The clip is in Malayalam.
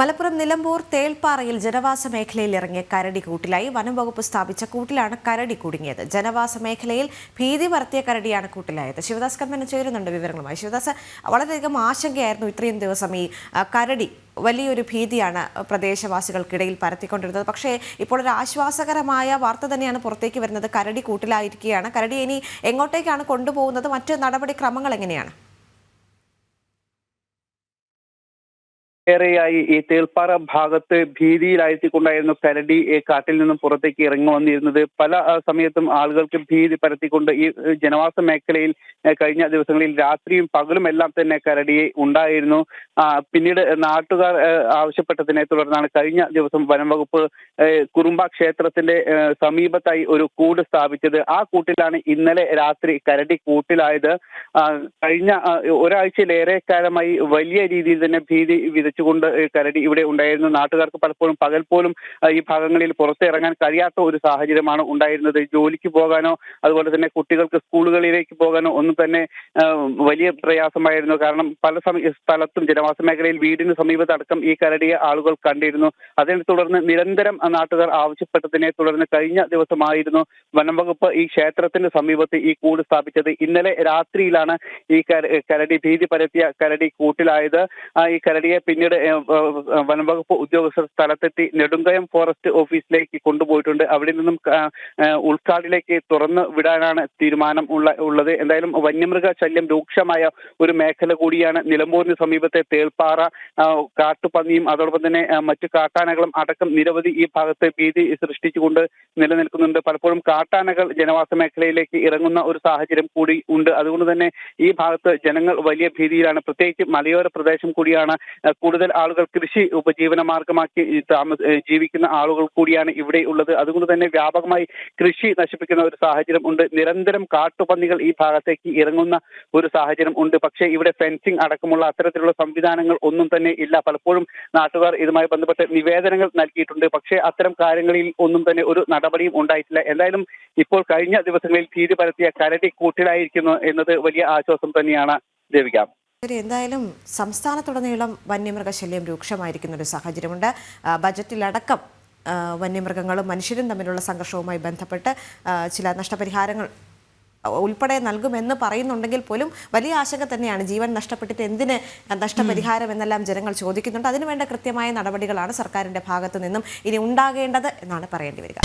മലപ്പുറം നിലമ്പൂർ തേൽപ്പാറയിൽ ജനവാസ മേഖലയിൽ ഇറങ്ങിയ കരടി കൂട്ടിലായി വനം വകുപ്പ് സ്ഥാപിച്ച കൂട്ടിലാണ് കരടി കുടുങ്ങിയത്. ജനവാസ മേഖലയിൽ ഭീതി പരത്തിയ കരടിയാണ് കൂട്ടിലായത്. ശിവദാസ് കമ്മന് ചേരുന്നുണ്ട് വിവരങ്ങളുമായി. ശിവദാസ് വളരെയധികം ആശങ്കയായിരുന്നു ഇത്രയും ദിവസം ഈ കരടി വലിയൊരു ഭീതിയാണ് പ്രദേശവാസികൾക്കിടയിൽ പരത്തിക്കൊണ്ടിരുന്നത്. പക്ഷേ ഇപ്പോൾ ഒരു ആശ്വാസകരമായ വാർത്ത തന്നെയാണ് പുറത്തേക്ക് വരുന്നത്. കരടി കൂട്ടിലായിരിക്കുകയാണ്. കരടി ഇനി എങ്ങോട്ടേക്കാണ് കൊണ്ടുപോകുന്നത്? മറ്റ് നടപടിക്രമങ്ങൾ എങ്ങനെയാണ്? ഏറെയായി ഈ തേൾപ്പാറ ഭാഗത്ത് ഭീതിയിലാഴ്ത്തിക്കൊണ്ടായിരുന്നു കരടി കാട്ടിൽ നിന്നും പുറത്തേക്ക് ഇറങ്ങി വന്നിരുന്നത്. പല സമയത്തും ആളുകൾക്ക് ഭീതി പരത്തിക്കൊണ്ട് ഈ ജനവാസ മേഖലയിൽ കഴിഞ്ഞ ദിവസങ്ങളിൽ രാത്രിയും പകലും എല്ലാം തന്നെ കരടിയെ ഉണ്ടായിരുന്നു. പിന്നീട് നാട്ടുകാർ ആവശ്യപ്പെട്ടതിനെ തുടർന്നാണ് കഴിഞ്ഞ ദിവസം വനം വകുപ്പ് കുറുമ്പ ക്ഷേത്രത്തിന്റെ സമീപത്തായി ഒരു കൂട് സ്ഥാപിച്ചത്. ആ കൂട്ടിലാണ് ഇന്നലെ രാത്രി കരടി കൂട്ടിലായത്. കഴിഞ്ഞ ഒരാഴ്ചയിലേറെ കാലമായി വലിയ രീതിയിൽ തന്നെ ഭീതി വിതച്ചുകൊണ്ട് ഈ കരടി ഇവിടെ ഉണ്ടായിരുന്ന. നാട്ടുകാർക്ക് പലപ്പോഴും പകൽ പോലും ഈ ഭാഗങ്ങളിൽ പുറത്തിറങ്ങാൻ കഴിയാത്ത ഒരു സാഹചര്യമാണ് ഉണ്ടായിരുന്നത്. ജോലിക്ക് പോകാനോ അതുപോലെ തന്നെ കുട്ടികൾക്ക് സ്കൂളുകളിലേക്ക് പോകാനോ ഒന്നും തന്നെ വലിയ പ്രയാസമായിരുന്നു. കാരണം പല സ്ഥലത്തും ജനവാസ മേഖലയിൽ വീടിന് സമീപത്തടക്കം ഈ കരടിയെ ആളുകൾ കണ്ടിരുന്നു. അതിനെ തുടർന്ന് നിരന്തരം നാട്ടുകാർ ആവശ്യപ്പെട്ടതിനെ തുടർന്ന് കഴിഞ്ഞ ദിവസമായിരുന്നു വനം വകുപ്പ് ഈ ക്ഷേത്രത്തിന് സമീപത്ത് ഈ കൂട് സ്ഥാപിച്ചത്. ഇന്നലെ രാത്രിയിലാണ് ഈ കരടി ഭീതി പരത്തിയ കരടി കൂട്ടിലായത്. ഈ കരടിയെ പിന്നീട് ഏ, ഏ, വനം വകുപ്പ് ഉദ്യോഗസ്ഥർ സ്ഥലത്തെത്തി നെടുങ്കയം ഫോറസ്റ്റ് ഓഫീസിലേക്ക് കൊണ്ടുപോയിട്ടുണ്ട്. അവിടെ നിന്നും ഉൾക്കാടിലേക്ക് തുറന്നു വിടാനാണ് തീരുമാനം ഉള്ള ഉള്ളത്. എന്തായാലും വന്യമൃഗ ശല്യം രൂക്ഷമായ ഒരു മേഖല കൂടിയാണ്. നിലമ്പൂരിന് സമീപത്തെ തേൾപ്പാറ കാട്ടുപന്നിയും അതോടൊപ്പം തന്നെ മറ്റു കാട്ടാനകളും അടക്കം നിരവധി ഈ ഭാഗത്ത് ഭീതി സൃഷ്ടിച്ചുകൊണ്ട് നിലനിൽക്കുന്നുണ്ട്. പലപ്പോഴും കാട്ടാനകൾ ജനവാസ മേഖലയിലേക്ക് ഇറങ്ങുന്ന ഒരു സാഹചര്യം കൂടി ഉണ്ട്. അതുകൊണ്ട് തന്നെ ഈ ഭാഗത്ത് ജനങ്ങൾ വലിയ ഭീതിയിലാണ്. പ്രത്യേകിച്ച് മലയോര പ്രദേശം കൂടിയാണ് ആ, കൂടുതൽ ആളുകൾ കൃഷി ഉപജീവന മാർഗമാക്കി താമസ ജീവിക്കുന്ന ആളുകൾ കൂടിയാണ് ഇവിടെ ഉള്ളത്. അതുകൊണ്ട് തന്നെ വ്യാപകമായി കൃഷി നശിപ്പിക്കുന്ന ഒരു സാഹചര്യം ഉണ്ട്. നിരന്തരം കാട്ടുപന്നികൾ ഈ ഭാഗത്തേക്ക് ഇറങ്ങുന്ന ഒരു സാഹചര്യം ഉണ്ട്. പക്ഷേ ഇവിടെ ഫെൻസിംഗ് അടക്കമുള്ള അത്തരത്തിലുള്ള സംവിധാനങ്ങൾ ഒന്നും തന്നെ ഇല്ല. പലപ്പോഴും നാട്ടുകാർ ഇതുമായി ബന്ധപ്പെട്ട് നിവേദനങ്ങൾ നൽകിയിട്ടുണ്ട്. പക്ഷേ അത്തരം കാര്യങ്ങളിൽ ഒന്നും തന്നെ ഒരു നടപടിയും ഉണ്ടായിട്ടില്ല. എന്തായാലും ഇപ്പോൾ കഴിഞ്ഞ ദിവസങ്ങളിൽ തീരുപരത്തിയ പരത്തിയ കരടി കൂട്ടിലായിരിക്കുന്നു എന്നത് വലിയ ആശ്വാസം തന്നെയാണ്. ദേവിക. എന്തായാലും സംസ്ഥാനത്തുടനീളം വന്യമൃഗശല്യം രൂക്ഷമായിരിക്കുന്ന ഒരു സാഹചര്യമുണ്ട് ബജറ്റിലടക്കം വന്യമൃഗങ്ങളും മനുഷ്യരും തമ്മിലുള്ള സംഘർഷവുമായി ബന്ധപ്പെട്ട് ചില നഷ്ടപരിഹാരങ്ങൾ ഉൾപ്പെടെ നൽകുമെന്ന് പറയുന്നുണ്ടെങ്കിൽ പോലും വലിയ ആശങ്ക തന്നെയാണ്. ജീവൻ നഷ്ടപ്പെട്ടിട്ട് എന്തിന് നഷ്ടപരിഹാരം എന്നെല്ലാം ജനങ്ങൾ ചോദിക്കുന്നുണ്ട്. അതിനുവേണ്ട കൃത്യമായ നടപടികളാണ് സർക്കാരിന്റെ ഭാഗത്തു നിന്നും ഇനി ഉണ്ടാകേണ്ടത് എന്നാണ് പറയേണ്ടി വരിക.